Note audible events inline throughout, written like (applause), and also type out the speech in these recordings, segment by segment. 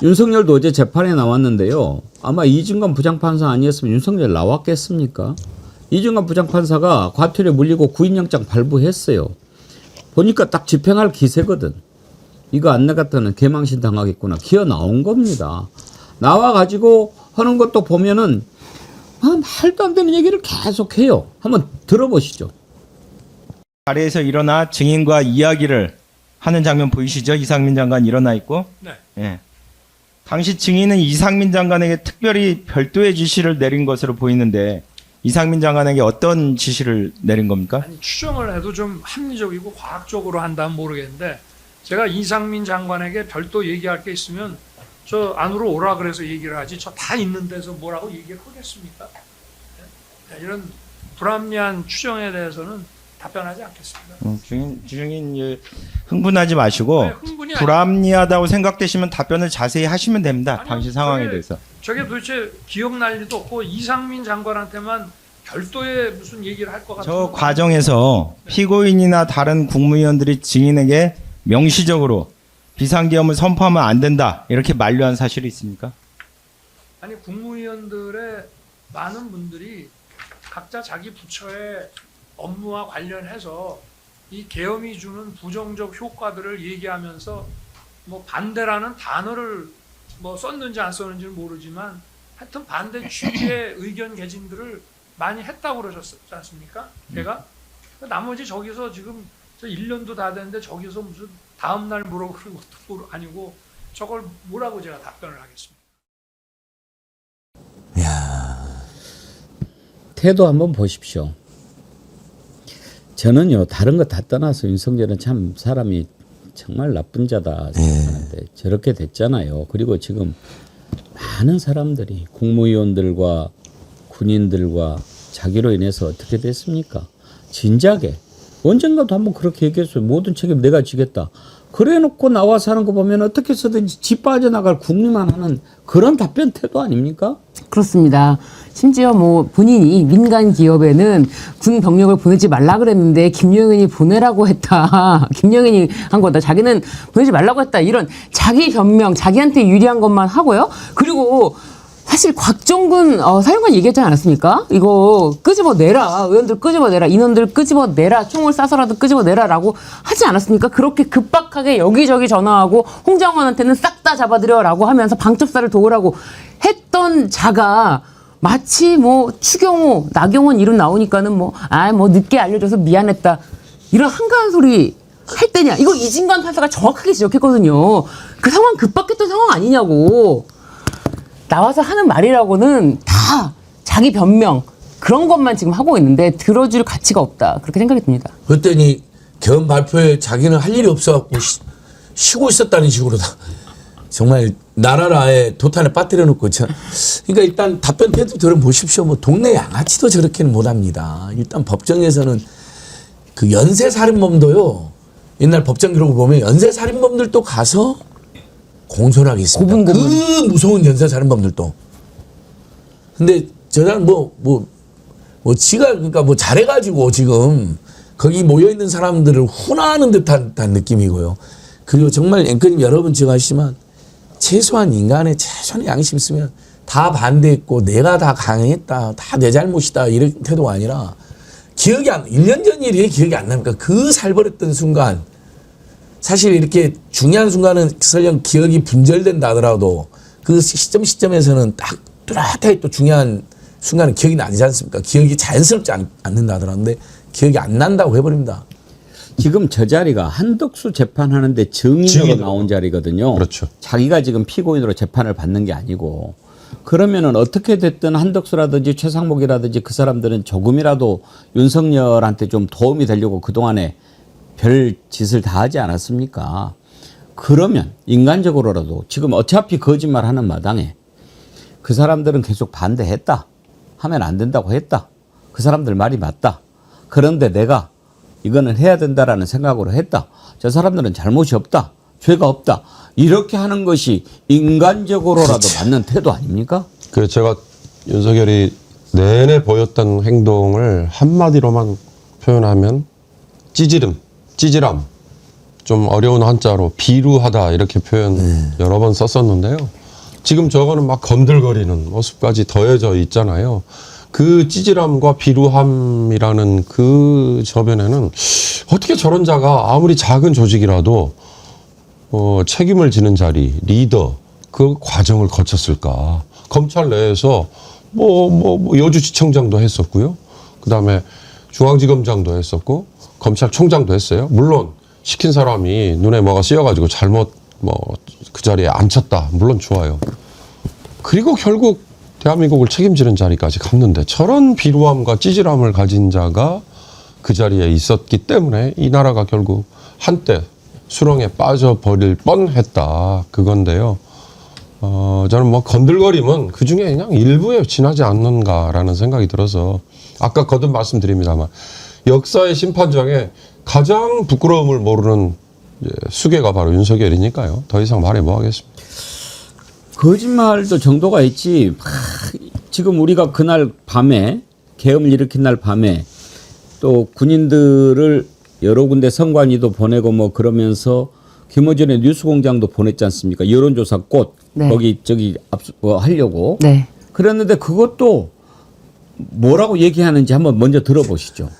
윤석열도 어제 재판에 나왔는데요. 아마 이준관 부장판사 아니었으면 윤석열 나왔겠습니까? 이준관 부장판사가 과태료 물리고 구인영장 발부했어요. 보니까 딱 집행할 기세거든. 이거 안 나갔다는 개망신 당하겠구나. 기어 나온 겁니다. 나와가지고 하는 것도 보면은 아, 말도 안 되는 얘기를 계속 해요. 한번 들어보시죠. 자리에서 일어나 증인과 이야기를 하는 장면 보이시죠? 이상민 장관 일어나 있고. 네. 예. 당시 증인은 이상민 장관에게 특별히 별도의 지시를 내린 것으로 보이는데 이상민 장관에게 어떤 지시를 내린 겁니까? 아니 추정을 해도 좀 합리적이고 과학적으로 한다면 모르겠는데 제가 이상민 장관에게 별도 얘기할 게 있으면 저 안으로 오라 그래서 얘기를 하지 저 다 있는 데서 뭐라고 얘기를 하겠습니까? 네, 이런 불합리한 추정에 대해서는 답변하지 않겠습니다. 음, 증인, 증인 예, 흥분하지 마시고 네, 흥분이 아니- 불합리하다고 생각되시면 답변을 자세히 하시면 됩니다. 아니요, 당시 상황에 저게- 대해서. 저게 도대체 기억날 리도 없고 이상민 장관한테만 별도의 무슨 얘기를 할 것 같은 저 과정에서 피고인이나 다른 국무위원들이 증인에게 명시적으로 비상계엄을 선포하면 안 된다 이렇게 만류한 사실이 있습니까? 아니 국무위원들의 많은 분들이 각자 자기 부처의 업무와 관련해서 이 계엄이 주는 부정적 효과들을 얘기하면서 뭐 반대라는 단어를 뭐 썼는지 안 썼는지는 모르지만 하여튼 반대 취지의 (clears throat) 의견 개진들을 많이 했다고 그러셨지 않습니까? 제가 나머지 저기서 지금 저 1년도 다 됐는데 저기서 무슨 다음 날 물어보는 것도 아니고 저걸 뭐라고 제가 답변을 하겠습니까? 태도 한번 보십시오. 저는요 다른 거 다 떠나서 윤석열은 참 사람이 정말 나쁜 자다 생각하는데 저렇게 됐잖아요. 그리고 지금 많은 사람들이 국무위원들과 군인들과 자기로 인해서 어떻게 됐습니까? 진작에 언젠가도 한번 그렇게 얘기했어요. 모든 책임 내가 지겠다. 그래놓고 나와서 하는 거 보면 어떻게 해서든지 집 빠져나갈 궁리만 하는 그런 답변 태도 아닙니까? 그렇습니다. 심지어 뭐 본인이 민간 기업에는 군 병력을 보내지 말라 그랬는데 김용현이 보내라고 했다. (laughs) 김용현이 한 거다. 자기는 보내지 말라고 했다. 이런 자기 변명, 자기한테 유리한 것만 하고요. 그리고 사실 곽종근 어, 사령관 얘기했지 않았습니까? 이거 끄집어 내라. 의원들 끄집어 내라. 인원들 끄집어 내라. 총을 쏴서라도 끄집어 내라라고 하지 않았습니까? 그렇게 급박하게 여기저기 전화하고 홍장원한테는 싹 다 잡아들여라고 하면서 방첩사를 도우라고 했던 자가 마치 뭐 추경호, 나경원 이름 나오니까는 뭐 아 뭐 늦게 알려줘서 미안했다 이런 한가한 소리 할 때냐? 이거 이진관 판사가 정확하게 지적했거든요. 그 상황 급박했던 상황 아니냐고. 나와서 하는 말이라고는 다 자기 변명 그런 것만 지금 하고 있는데 들어줄 가치가 없다 그렇게 생각이 듭니다. 그랬더니 개헌 발표에 자기는 할 일이 없어갖고 쉬, 쉬고 있었다는 식으로 다 정말 나라를 아예 도탄에 빠뜨려 놓고 참 그러니까 일단 답변 태도 들어보십시오. 뭐 동네 양아치도 저렇게는 못합니다. 일단 법정에서는 그 연쇄 살인범도요. 옛날 법정 기록을 보면 연쇄 살인범들도 가서 공소를 하게 있습니다. 고분고분. 그 무서운 연쇄 살인범들도. 근데 저 사람 뭐, 뭐, 뭐, 지가, 그러니까 뭐 잘해가지고 지금 거기 모여 있는 사람들을 훈화하는 듯한 듯한 느낌이고요. 그리고 정말 앵커님 여러분 제가 하시지만 최소한 인간의 최소한의 양심 있으면 다 반대했고 내가 다 강했다. 다 내 잘못이다. 이런 태도가 아니라 기억이 안, 1년 전 일이 기억이 안 납니까? 그 살벌했던 순간 사실 이렇게 중요한 순간은 설령 기억이 분절된다 하더라도 그 시점 시점에서는 딱 뚜렷하게 또 중요한 순간은 기억이 나지 않습니까? 기억이 자연스럽지 않, 않는다 하더라는데 기억이 안 난다고 해버립니다. 지금 저 자리가 한덕수 재판하는데 증인으로. 나온 자리거든요. 그렇죠. 자기가 지금 피고인으로 재판을 받는 게 아니고 그러면은 어떻게 됐든 한덕수라든지 최상목이라든지 그 사람들은 조금이라도 윤석열한테 좀 도움이 되려고 그동안에 별 짓을 다 하지 않았습니까? 그러면 인간적으로라도 지금 어차피 거짓말 하는 마당에 그 사람들은 계속 반대했다. 하면 안 된다고 했다. 그 사람들 말이 맞다. 그런데 내가 이거는 해야 된다라는 생각으로 했다. 저 사람들은 잘못이 없다. 죄가 없다. 이렇게 하는 것이 인간적으로라도 맞는 태도 아닙니까? 그래서 제가 윤석열이 내내 보였던 행동을 한마디로만 표현하면 찌질음, 찌질함, 좀 어려운 한자로 비루하다 이렇게 표현 여러 번 썼었는데요. 지금 저거는 막 건들거리는 모습까지 더해져 있잖아요. 그 찌질함과 비루함이라는 그 저변에는 어떻게 저런 자가 아무리 작은 조직이라도 어, 책임을 지는 자리, 리더, 그 과정을 거쳤을까. 검찰 내에서 뭐, 뭐, 뭐 여주지청장도 했었고요. 그 다음에 중앙지검장도 했었고, 검찰총장도 했어요. 물론, 시킨 사람이 눈에 뭐가 씌어가지고 잘못 뭐 그 자리에 앉혔다. 물론 좋아요. 그리고 결국 대한민국을 책임지는 자리까지 갔는데 저런 비루함과 찌질함을 가진 자가 그 자리에 있었기 때문에 이 나라가 결국 한때 수렁에 빠져버릴 뻔했다. 그건데요. 어, 저는 뭐 건들거림은 그 중에 그냥 일부에 지나지 않는가라는 생각이 들어서 아까 거듭 말씀드립니다만 역사의 심판장에 가장 부끄러움을 모르는 이제 수괴가 바로 윤석열이니까요. 더 이상 말해 뭐 하겠습니까? 거짓말도 정도가 있지. 막 지금 우리가 그날 밤에 계엄을 일으킨 날 밤에 또 군인들을 여러 군데 선관위도 보내고 뭐 그러면서 김어준의 뉴스공장도 보냈지 않습니까? 여론조사 꽃 네. 거기 저기 압수 뭐 하려고 네. 그랬는데 그것도 뭐라고 얘기하는지 한번 먼저 들어보시죠.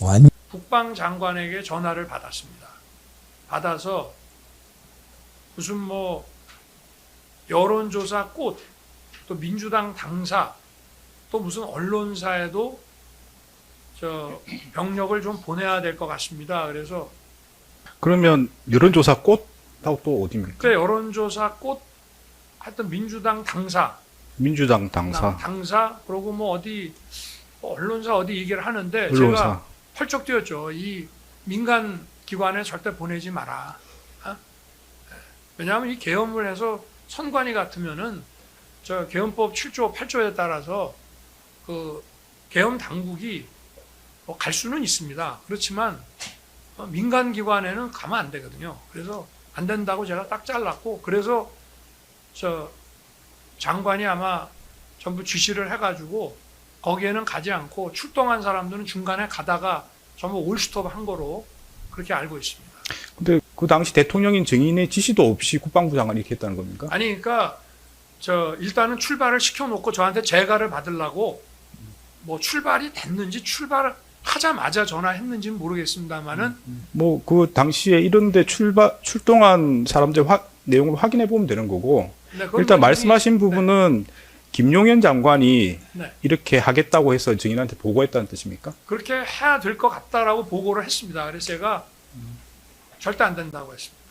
완 국방장관에게 전화를 받았습니다. 받아서 무슨 뭐 여론조사 꽃, 또 민주당 당사, 또 무슨 언론사에도 저 병력을 좀 보내야 될 것 같습니다. 그래서 그러면 여론조사 꽃하고 또 어디입니까? 그 여론조사 꽃 하여튼 민주당 당사, 민주당 당사, 당사 그리고 뭐 어디 뭐 언론사 어디 얘기를 하는데 언론사. 제가 펄쩍 뛰었죠. 이 민간 기관에 절대 보내지 마라. 어? 예. 왜냐하면 이 계엄을 해서 선관위 같으면은 저 계엄법 7조 8조에 따라서 그 계엄 당국이 뭐 갈 수는 있습니다. 그렇지만 어, 민간 기관에는 가면 안 되거든요. 그래서 안 된다고 제가 딱 잘랐고 그래서 저 장관이 아마 전부 지시를 해가지고 거기에는 가지 않고 출동한 사람들은 중간에 가다가 전부 올스톱 한 거로 그렇게 알고 있습니다. 근데 그 당시 대통령인 증인의 지시도 없이 국방부 장관이 이렇게 했다는 겁니까? 아니 그러니까 저 일단은 출발을 시켜놓고 저한테 재가를 받으려고 뭐 출발이 됐는지 출발을 하자마자 전화했는지는 모르겠습니다만은 뭐그 당시에 이런데 출발 출동한 사람들 화, 내용을 확인해 보면 되는 거고 네, 일단 뭐 말씀하신 이미- 부분은 김용현 장관이 네. 이렇게 하겠다고 해서 증인한테 보고했다는 뜻입니까? 그렇게 해야 될 것 같다라고 보고를 했습니다. 그래서 제가 절대 안 된다고 했습니다.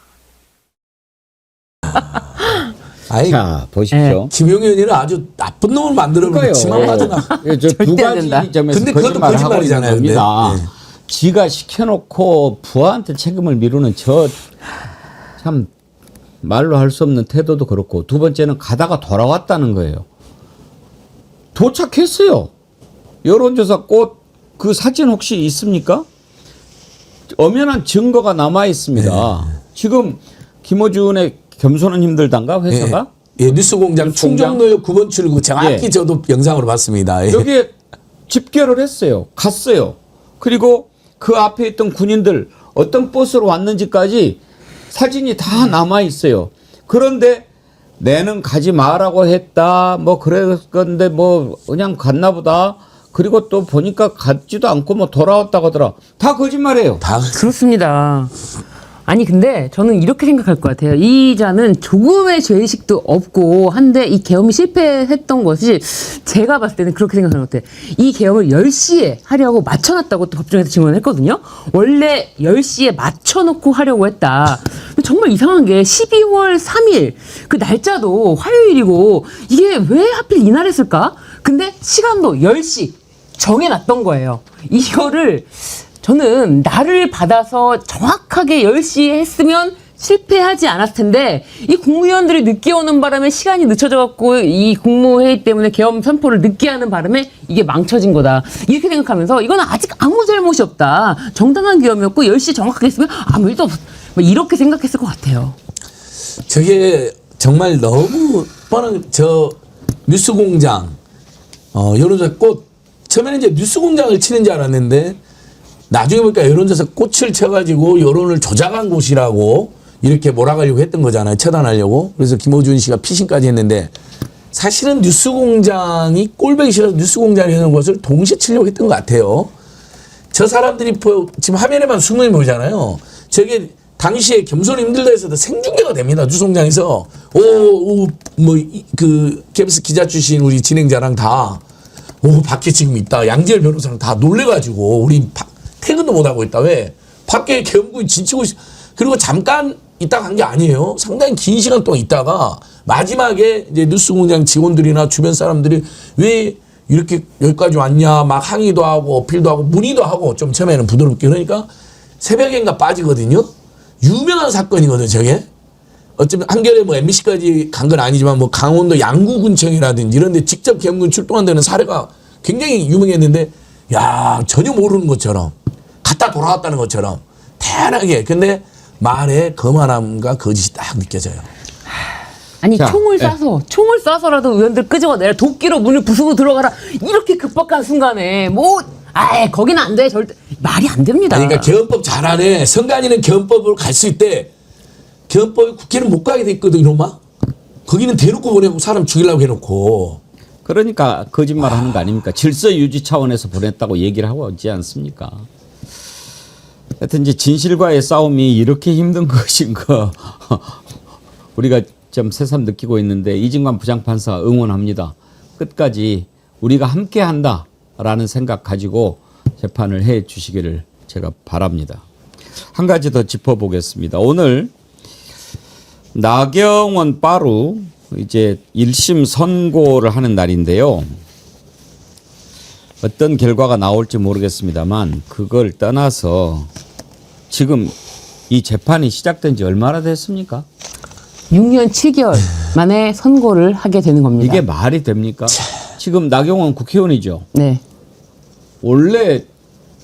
(laughs) 아이 자 보십시오. 김용현이는 아주 나쁜 놈을 만들어 그러니까요. 치만 맞으나. 예, 저두 절대 안 된다. 가지 점에서 근데 그것도 거짓말을 하고 있는 거짓말이잖아요, 근데. 겁니다. 예. 지가 시켜놓고 부하한테 책임을 미루는 저 참 말로 할 수 없는 태도도 그렇고 두 번째는 가다가 돌아왔다는 거예요. 도착했어요. 여론조사 꽃 그 사진 혹시 있습니까? 엄연한 증거가 남아 있습니다. 지금 김어준의 겸손은 힘들단가 회사가 예, 뉴스공장 뉴스 공장? 충정로역 9번 출구 정확히 예. 저도 영상으로 봤습니다. 예. 여기에 집결을 했어요. 갔어요. 그리고 그 앞에 있던 군인들 어떤 버스로 왔는지까지 사진이 다 남아 있어요. 그런데 내는 가지 마라고 했다. 뭐 그랬건데 뭐 그냥 갔나 보다. 그리고 또 보니까 갔지도 않고 뭐 돌아왔다고 하더라. 다 거짓말이에요. 다 그렇습니다. 아니 근데 저는 이렇게 생각할 것 같아요. 이 자는 조금의 죄의식도 없고 한데 이 계엄이 실패했던 것이 제가 봤을 때는 그렇게 생각하는 것 같아요. 이 계엄을 10시에 하려고 맞춰놨다고 또 법정에서 증언을 했거든요. 원래 10시에 맞춰놓고 하려고 했다. 근데 정말 이상한 게 12월 3일 그 날짜도 화요일이고 이게 왜 하필 이날 했을까? 근데 시간도 10시 정해놨던 거예요. 이거를 저는 나를 받아서 정확하게 10시에 했으면 실패하지 않았을 텐데 이 국무위원들이 늦게 오는 바람에 시간이 늦춰져 갖고 이 국무회의 때문에 계엄 선포를 늦게 하는 바람에 이게 망쳐진 거다. 이렇게 생각하면서 이건 아직 아무 잘못이 없다. 정당한 계엄이었고 10시 정확하게 했으면 아무 일도 없. 뭐 이렇게 생각했을 것 같아요. 저게 정말 너무 뻔한 저 뉴스공장 어 여론조사 꽃 처음에는 이제 뉴스공장을 치는 줄 알았는데 나중에 보니까 여론조사 꽃을 쳐가지고 여론을 조작한 곳이라고 이렇게 몰아가려고 했던 거잖아요. 처단하려고. 그래서 김호준 씨가 피신까지 했는데 사실은 뉴스공장이 꼴보기 싫어서 뉴스공장이 하는 것을 동시에 치려고 했던 것 같아요. 저 사람들이 보- 지금 화면에만 숨이 보이잖아요. 저게 당시에 겸손 힘들다에서도 생중계가 됩니다. 뉴스공장에서 오뭐 그 KBS 기자 출신 우리 진행자랑 다 오 밖에 지금 있다. 양재열 변호사랑 다 놀래가지고 우리 바- 퇴근도 못 하고 있다. 왜 밖에 계엄군이 진치고 있- 그리고 잠깐 있다 간 게 아니에요. 상당히 긴 시간 동안 있다가 마지막에 이제 뉴스 공장 직원들이나 주변 사람들이 왜 이렇게 여기까지 왔냐 막 항의도 하고 어필도 하고 문의도 하고 좀 처음에는 부드럽게 그러니까 새벽엔가 빠지거든요. 유명한 사건이거든요. 저게. 어쩌면 한겨레 뭐 MBC까지 간 건 아니지만 뭐 강원도 양구군청이라든지 이런 데 직접 계엄군 출동한 데는 사례가 굉장히 유명했는데 야 전혀 모르는 것처럼 갔다 돌아왔다는 것처럼 태연하게 근데 말에 거만함과 거짓이 딱 느껴져요. 아니 자, 총을 예. 쏴서 총을 쏴서라도 의원들 끄집어내라 도끼로 문을 부수고 들어가라 이렇게 급박한 순간에 뭐 아예 거기는 안 돼 절대 말이 안 됩니다. 아니, 그러니까 계엄법 잘하네. 선관위는 계엄법으로 갈 수 있대. 계엄법이 국회는 못 가게 돼 있거든, 이놈아. 거기는 대놓고 보내고 사람 죽이려고 해놓고. 그러니까 거짓말 하는 거 아닙니까? 질서 유지 차원에서 보냈다고 얘기를 하고 있지 않습니까? 하여튼 이제 진실과의 싸움이 이렇게 힘든 (laughs) 것인가 (laughs) 우리가 좀 새삼 느끼고 있는데 이진관 부장판사 응원합니다. 끝까지 우리가 함께 한다라는 생각 가지고 재판을 해 주시기를 제가 바랍니다. 한 가지 더 짚어보겠습니다. 오늘 나경원 빠루 이제 1심 선고를 하는 날인데요. 어떤 결과가 나올지 모르겠습니다만 그걸 떠나서 지금 이 재판이 시작된 지 얼마나 됐습니까? 6년 7개월 만에 선고를 하게 되는 겁니다. 이게 말이 됩니까? 지금 나경원 국회의원이죠. 네 원래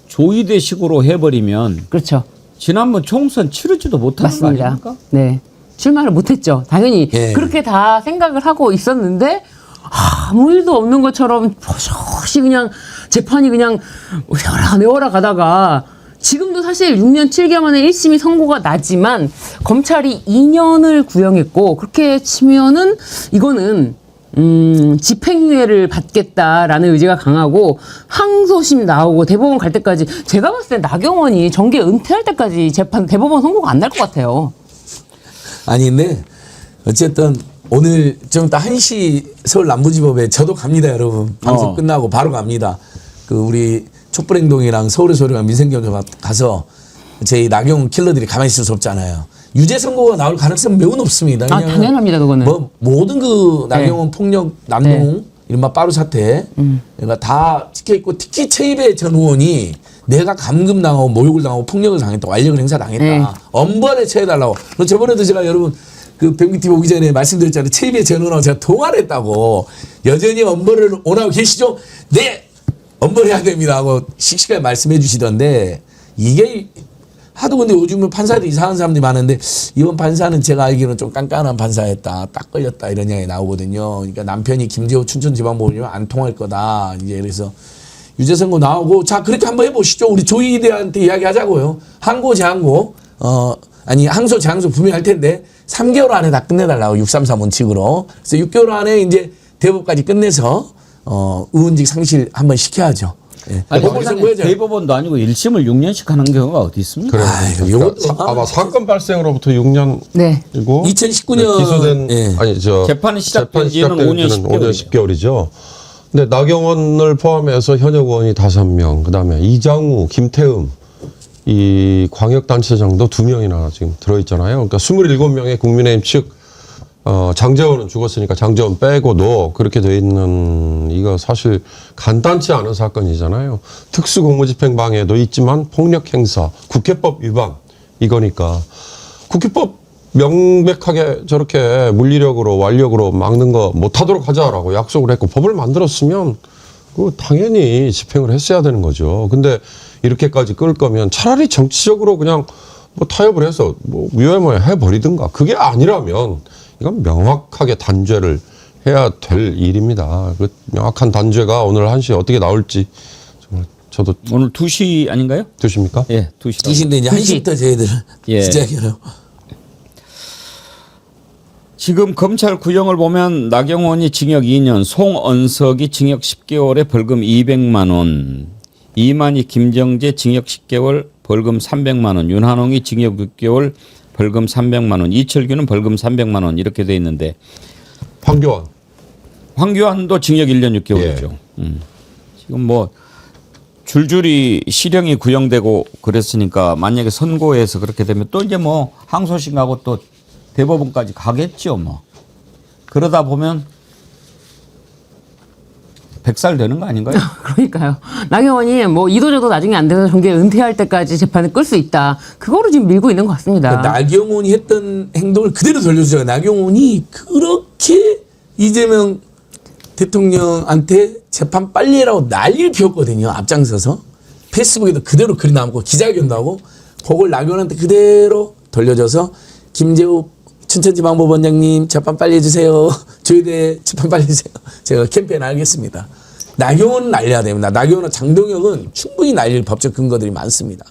조의대식으로 해버리면 그렇죠 지난번 총선 치르지도 못하는 거 맞습니다. 아닙니까? 네 출마를 못했죠. 당연히 예. 그렇게 다 생각을 하고 있었는데 아무 일도 없는 것처럼 버젓이 그냥 재판이 그냥 내워라 내워라 가다가 지금도 사실 6년 7개월 만에 1심이 선고가 나지만 검찰이 2년을 구형했고 그렇게 치면은 이거는 음, 집행유예를 받겠다라는 의지가 강하고 항소심 나오고 대법원 갈 때까지 제가 봤을 때 나경원이 정계 은퇴할 때까지 재판 대법원 선고가 안 날 것 같아요. 아니, 근데 어쨌든 오늘 좀 이따 1시 서울 남부지법에 저도 갑니다, 여러분. 방송 어. 끝나고 바로 갑니다. 그 우리 촛불행동이랑 서울의 소리가 민생경제 가서 저희 나경원 킬러들이 가만히 있을 수 없잖아요. 유죄 선고가 나올 가능성은 매우 높습니다. 아, 당연합니다, 그거는. 뭐 모든 그 나경원 폭력 남동 네. 이른바 빠루 사태 그러니까 다 찍혀 있고 특히 최입의 전 의원이 내가 감금 당하고 모욕을 당하고 폭력을 당했다 완력을 행사 당했다 네. 엄벌에 처해달라고 그 저번에도 제가 여러분 그 백미TV 오기 전에 말씀드렸잖아요 최입의 전 의원하고 제가 통화를 했다고 여전히 엄벌을 원하고 계시죠 네 엄벌해야 됩니다 하고 씩씩하게 말씀해 주시던데 이게 하도 근데 요즘은 판사들 이상한 사람들이 많은데 이번 판사는 제가 알기로는 좀 깐깐한 판사였다. 딱 걸렸다 이런 이야기 나오거든요. 그러니까 남편이 김재호 춘천지방법원이면 안 통할 거다. 이제 그래서 유죄 선고 나오고 자 그렇게 한번 해보시죠. 우리 조희대한테 이야기하자고요. 항고 재항고 어 아니 항소 재항소 분명할 텐데 3개월 안에 다 끝내달라고 633 원칙으로. 그래서 6개월 안에 이제 대법까지 끝내서 어 의원직 상실 한번 시켜야죠. 예. 아니, 법원 세상에 선고해야죠. 대법원도 아니고 1심을 6년씩 하는 경우가 어디 있습니까? 그래요. 아유, 그러니까 사, 아, 아마 사건 발생으로부터 6년 네. 이고 2019 년, 기소된 예. 아니 저 재판이 시작된 지는 시작된 5년 지는 10개월 이죠. 5년 10개월이죠. 근데 나경원을 포함해서 현역 의원이 5명, 그다음에 이장우, 김태흠 이 광역단체장도 2명이나 지금 들어 있잖아요. 그러니까 27명의 국민의힘 측 어, 장재원은 죽었으니까 장재원 빼고도 그렇게 돼 있는 이거 사실 간단치 않은 사건이잖아요. 특수공무집행방해도 있지만 폭력행사, 국회법 위반 이거니까 국회법 명백하게 저렇게 물리력으로 완력으로 막는 거 못하도록 하자라고 약속을 했고 법을 만들었으면 그 당연히 집행을 했어야 되는 거죠. 근데 이렇게까지 끌 거면 차라리 정치적으로 그냥 뭐 타협을 해서 뭐 위험을 해버리든가 그게 아니라면 이건 명확하게 단죄를 해야 될 일입니다. 그 명확한 단죄가 오늘 한시에 어떻게 나올지 정말 저도 오늘 2시 아닌가요? 두십니까? 예, 2시. 이신데 이제 그치. 1시부터 저희들 예. 시작해요. 지금 검찰 구형을 보면 나경원이 징역 2년, 송언석이 징역 10개월에 벌금 200만 원, 이만희 김정재 징역 10개월 벌금 300만 원, 윤한홍이 징역 6개월 벌금 300만 원, 이철규는 벌금 300만 원 이렇게 돼 있는데 황교안. 황교안도 징역 1년 6개월이죠. 음. 지금 뭐 줄줄이 실형이 구형되고 그랬으니까 만약에 선고해서 그렇게 되면 또 이제 뭐 항소심하고 또 대법원까지 가겠죠 뭐. 그러다 보면 100살 되는 거 아닌가요? (laughs) 그러니까요. 나경원이 뭐 이도저도 나중에 안 돼서 정계 은퇴할 때까지 재판을 끌 수 있다. 그거로 지금 밀고 있는 것 같습니다. 그러니까 나경원이 했던 행동을 그대로 돌려주죠. 나경원이 그렇게 이재명 대통령한테 재판 빨리 해라고 난리를 피웠거든요. 앞장서서. 페이스북에도 그대로 글이 남고 기자회견도 하고 그걸 나경원한테 그대로 돌려줘서 김재욱 춘천지방법원장님 재판 빨리 해주세요. (laughs) 조혜대 재판 빨리 해주세요. 제가 캠페인 하겠습니다. 나경원은 날려야 됩니다. 나경원과 장동혁은 충분히 날릴 법적 근거들이 많습니다.